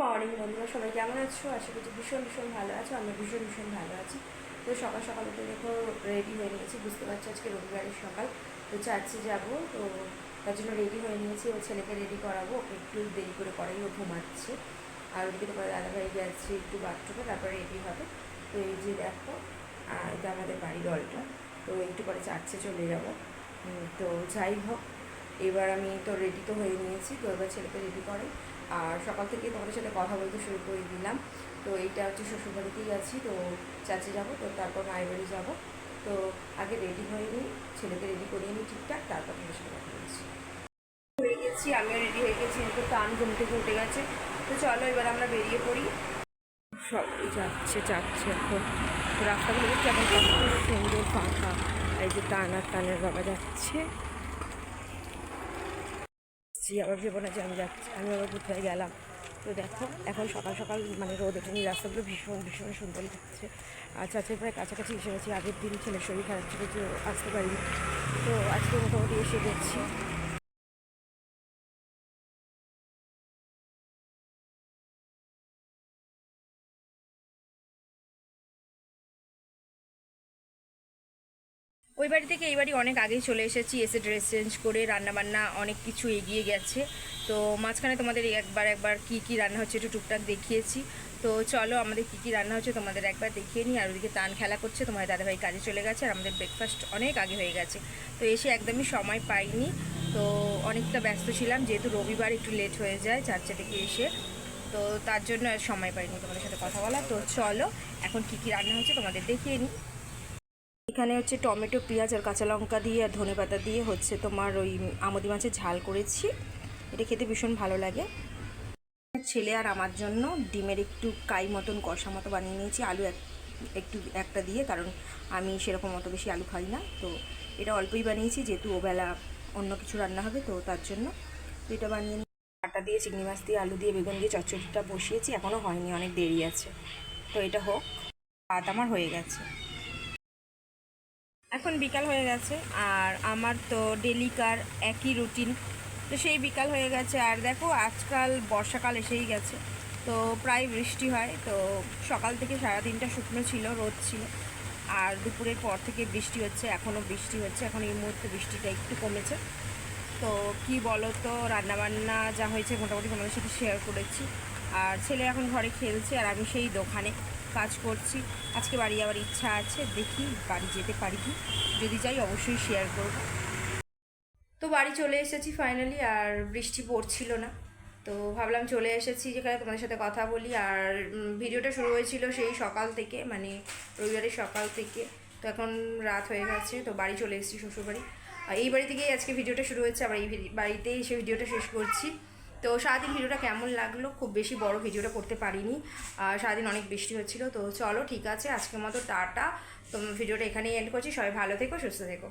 Morning বন্ধুরা, সবাই কেমন আছো? আশা করছি ভীষণ ভীষণ ভালো আছো আমরা ভীষণ ভীষণ ভালো আছি। তো সকাল সকাল উঠে দেখো রেডি হয়ে নিয়েছি, বুঝতে পারছি আজকে রবিবারের সকাল, তো চার্চে যাব, তো তার জন্য রেডি হয়ে নিয়েছি, ও ছেলেকে রেডি করাবো, ওকে একটু দেরি করে করাই, ও ঘুমাচ্ছে। আর ওদিকে তোমার দাদাভাই যাচ্ছে একটু বাথরুমে, তারপরে রেডি হবে। তো এই যে দেখো আর এটা আমাদের বাড়ির অলটা, তো একটু পরে চার্চে চলে যাব। তো যাই হোক, এবার আমি তো রেডি তো হয়ে নিয়েছি, তো এবার ছেলেকে রেডি করে আর সকাল থেকে তোমাদের সাথে কথা বলতে শুরু করে দিলাম। তো এইটা হচ্ছে শ্বশুরবাড়িতেই আছি, তো চাচি যাব, তো তারপর মায়ের বাড়ি যাব। তো আগে রেডি হয়ে নিই ছেলেকে রেডি করিয়ে নিই ঠিকঠাক, তারপর তোমাদের সাথে কথা বলছি। হয়ে গেছি, আমিও রেডি হয়ে গেছি তো টান ঘুম থেকে উঠে গেছে। তো চলো এবার আমরা বেরিয়ে পড়ি। সবাই যাচ্ছে যাচ্ছে এখন। রাস্তাগুলো কত সুন্দর ফাঁকা। এই যে টান আর টানের বাবা যাচ্ছে। জি আমার জীবনে যে আমি যাচ্ছি, আমি আবার কোথায় গেলাম? তো দেখো, এখন সকাল সকাল মানে রোদ ওঠেনি, রাস্তাগুলো ভীষণ ভীষণ সুন্দর লাগছে। আর চাচের প্রায় কাছাকাছি এসে গেছি, আগের দিন ছেলের শরীর খারাপ ছিল, তো আসতে পারিনি। তো আজকে মোটামুটি এসে গেছি। ওই বাড়ি থেকে এই বাড়ি অনেক আগেই চলে এসেছি, এসে ড্রেস চেঞ্জ করে রান্নাবান্না অনেক কিছু এগিয়ে গেছে। তো মাঝখানে তোমাদের একবার একবার কি কি রান্না হচ্ছে একটু টুকটাক দেখিয়েছি। তো চলো আমাদের কি কি রান্না হচ্ছে তোমাদের একবার দেখিয়ে নিই। আর ওদিকে তান খেলা করছে তোমার দাদাভাই কাজে চলে গেছে আর আমাদের ব্রেকফাস্ট অনেক আগে হয়ে গেছে। তো এসে একদমই সময় পাইনি। তো অনেকটা ব্যস্ত ছিলাম, যেহেতু রবিবার একটু লেট হয়ে যায় চারটে থেকে এসে। তো তার জন্য আর সময় পাইনি তোমাদের সাথে কথা বলা তো চলো এখন কি কি রান্না হচ্ছে তোমাদের দেখিয়ে নিই। এখানে হচ্ছে টমেটো, পেঁয়াজ আর কাঁচা লঙ্কা দিয়ে আর ধনে পাতা দিয়ে হচ্ছে তোমার ওই আমদি মাছের ঝাল করেছি। এটা খেতে ভীষণ ভালো লাগে। ছেলে আর আমার জন্য ডিমের একটু কাই মতন কষা মতো বানিয়ে নিয়েছি। আলু এক, একটু একটা দিয়ে, কারণ আমি সেরকম অত বেশি আলু খাই না। তো এটা অল্পই বানিয়েছি, যেহেতু ওবেলা অন্য কিছু রান্না হবে, তো তার জন্য তো এটা বানিয়ে আটা দিয়ে, চিংড়ি মাছ দিয়ে, আলু দিয়ে, বেগুন দিয়ে চচ্চড়িটা বসিয়েছি। এখনও হয়নি, অনেক দেরি আছে। তো এটা হোক, ভাত আমার হয়ে গেছে। এখন বিকাল হয়ে গেছে আর আমার তো ডেলিকার একই রুটিন তো সেই বিকাল হয়ে গেছে আর দেখো, আজকাল বর্ষাকাল এসেই গেছে। তো প্রায় বৃষ্টি হয়, তো সকাল থেকে সারা দিনটা শুকনো ছিল, রোদ ছিল। আর দুপুরের পর থেকে বৃষ্টি হচ্ছে, এখনও বৃষ্টি হচ্ছে। এখন এই মুহূর্তে বৃষ্টিটা একটু কমেছে। তো কি বলো তো রান্নাবান্না যা হয়েছে মোটামুটি তোমাদের সাথে শেয়ার করেছি। আর ছেলে এখন ঘরে খেলছে আর আমি সেই দোকানে। কাজ করছি। আজকে বাড়ি যাওয়ার ইচ্ছা আছে, দেখি বাড়ি যেতে পারি কি। যদি যাই অবশ্যই শেয়ার করব। তো বাড়ি চলে এসেছি ফাইনালি আর বৃষ্টি পড়ছিল না। তো ভাবলাম চলে এসেছি যেখানে তোমাদের সাথে কথা বলি। আর ভিডিওটা শুরু হয়েছিল সেই সকাল থেকে মানে রবিবারের সকাল থেকে। তো এখন রাত হয়ে গেছে, তো বাড়ি চলে এসেছি শ্বশুরবাড়ি। আর এই বাড়ি থেকেই আজকে ভিডিওটা শুরু হয়েছে, আবার এই বাড়িতেই এসে ভিডিওটা শেষ করছি। তো সারাদিন ভিডিওটা কেমন লাগল? খুব বেশি বড় ভিডিওটা করতে পারিনি। আর সারাদিন অনেক বৃষ্টি হচ্ছিল, তো চলো ঠিক আছে, আজকের মতো টাটা। তো ভিডিওটা এখানেই এন্ড করছি, সবাই ভালো থেকো, সুস্থ থেকো।